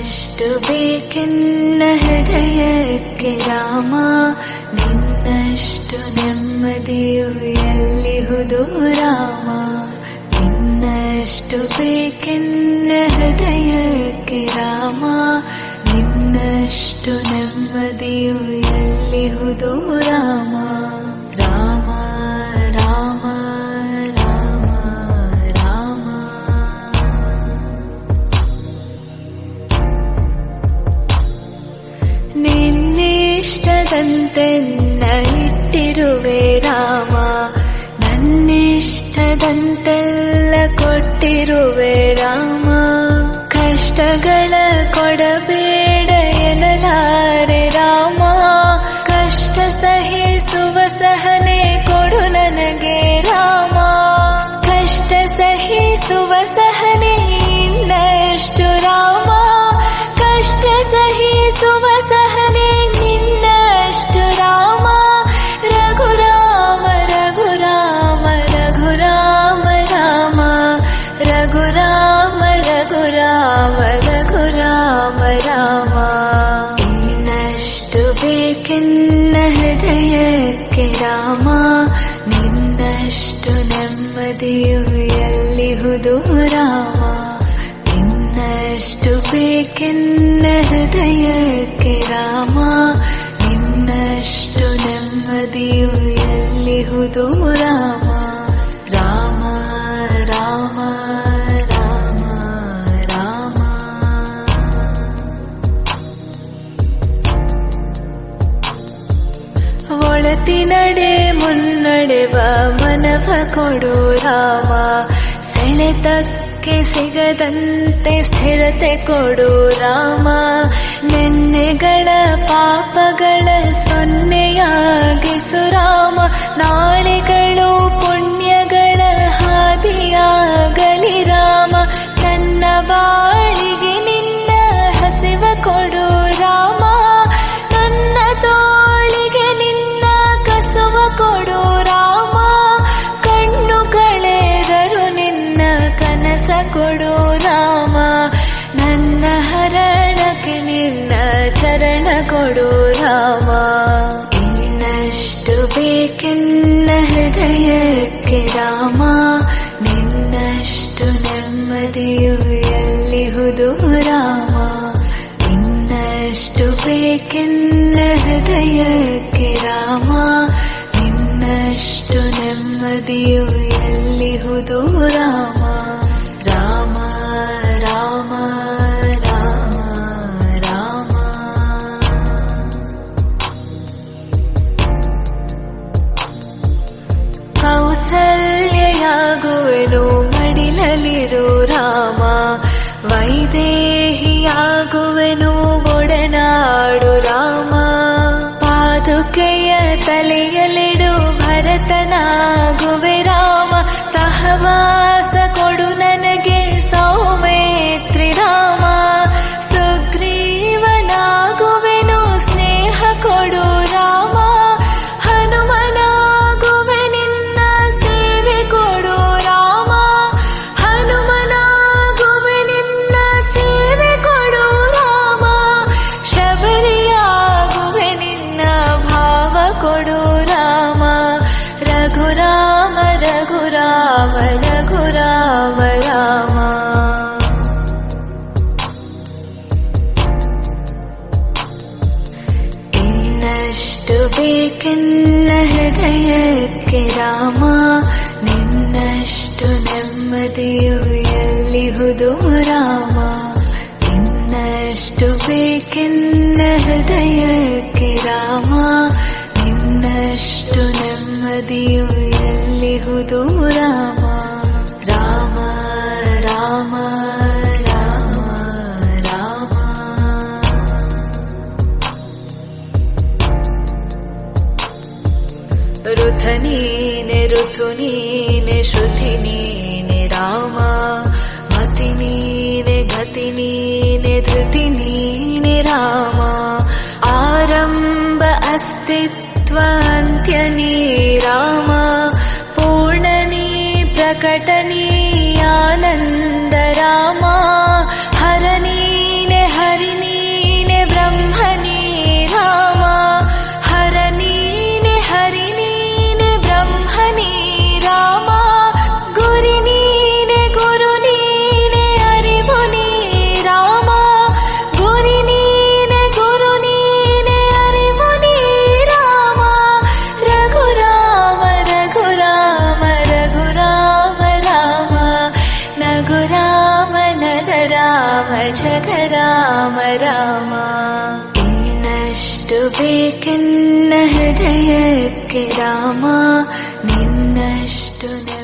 ನಿನ್ನಷ್ಟು ಬೇಕೆನ್ನ ಹೃದಯಕ್ಕೆ ರಾಮ ನಿನ್ನಷ್ಟು ನೆಮ್ಮದಿಯು ಎಲ್ಲಿಹುದು ರಾಮ ನಿನ್ನಷ್ಟು ಬೇಕೆನ್ನ ಹೃದಯಕ್ಕೆ ರಾಮ ನಿನ್ನಷ್ಟು ನೆಮ್ಮದಿಯು ಎಲ್ಲಿಹುದು ರಾಮ ರಾಮ ನಿನ್ನಿಷ್ಟದಂತೆನ್ನ ಇಟ್ಟಿರುವೆ ರಾಮ. ನನ್ನಿಷ್ಟದಂತೆಲ್ಲ ಕೊಟ್ಟಿರುವೆ ರಘುರಾಮ ರಘುರಾಮ ರಾಮ ಇನ್ನಷ್ಟು ಬೇಕೆನ್ನ ಹೃದಯಕ್ಕೆ ರಾಮ ನಿನ್ನಷ್ಟು ನೆಮ್ಮದಿಯು ಎಲ್ಲಿಹುದು ರಾಮ ನಿನ್ನಷ್ಟು ಬೇಕೆನ್ನ ಹೃದಯಕ್ಕೆ ರಾಮ ನಿನ್ನಷ್ಟು ನೆಮ್ಮದಿಯು ಎಲ್ಲಿಹುದು ರಾಮ ರಾಮ ಒಳತಿನಡೆ ಮುನ್ನಡೆವ ಮನವ ಕೊಡು ರಾಮ. ಸೆಳೆತಕ್ಕೆ ಸಿಗದಂತೆ ಸ್ಥಿರತೆ ಕೊಡು ರಾಮ. ನೆನ್ನೆಗಳ ಪಾಪಗಳ ಸೊನ್ನೆಯಾಗಿಸು ರಾಮ. ನಾಳೆಗಳು ಕೊಡು ರಾಮ ಇನ್ನಷ್ಟು ಬೇಕೆನ್ನ ಹೃದಯಕ್ಕೆ ರಾಮ ನಿನ್ನಷ್ಟು ನೆಮ್ಮದಿಯು ಎಲ್ಲಿಹುದು ರಾಮ ಇನ್ನಷ್ಟು ಬೇಕೆನ್ನ ಹೃದಯಕ್ಕೆ ವೈದೇಹಿಯಾಗುವೆನು ಒಡನಾಡು ರಾಮ ಪಾದುಕೆಯ ತಲೆಯಲಿಡು ಭರತನಾಗುವೆ ರಾಮ ಸಹವಾಸ ರಘುರಾಮ ರಘುರಾಮ ರಾಮ ಇನ್ನಷ್ಟು ಬೇಕೆನ್ನ ಹೃದಯಕ್ಕೆ ರಾಮ ನಿನ್ನಷ್ಟು ನೆಮ್ಮದಿಯು ಎಲ್ಲಿಹುದು ರಾಮ ಇನ್ನಷ್ಟು ಬೇಕೆನ್ನ ಹೃದಯಕ್ಕೆ ರಾಮ ನಿನ್ನಷ್ಟು ನೆಮ್ಮದಿಯು ಎಲ್ಲಿಹುದು राम राम राम राम राम। रुथनीन ऋथुनीन श्रुतिनी राम। मतिनीनतिनी ने धृतिनी राम। आरम्भ अस्तित्वन्त्यनी राम। शकट झ राम। रामानष्टु वि किन्न हृयकि रामाष्टु न